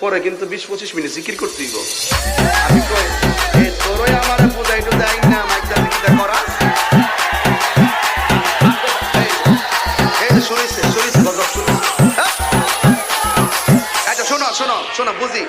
পরে কিন্তু বিশ পঁচিশ মিনিট জিকির করতে দিব হ্যাঁ? আচ্ছা শোনো শোনো শোনো বুঝি।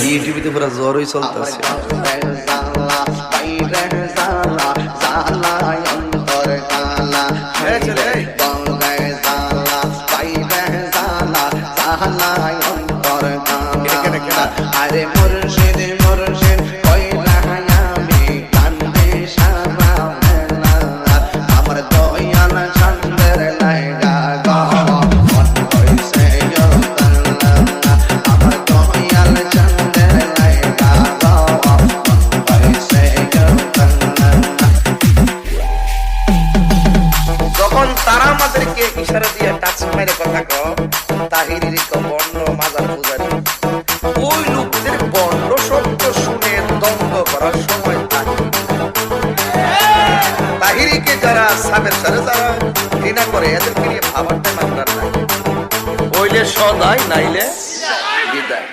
ইউটিউবে জ্বরই চলতেছে? আরে আমাদেরকে ইশারা দিয়ে টাচ মেরে কথা কও তাহিরির কো বর্ণ মাজার পূজারি। ওই লোকদের বর্ণ শব্দ শুনে দ্বন্দ্ব করার সময় তাহিরি। তাহিরিকে যারা সাবের সারে যারা ঘৃণা করে, এদেরকে নিয়ে ভাবার টাইম নাই। হইলে সদাই নাইলে বিদায়।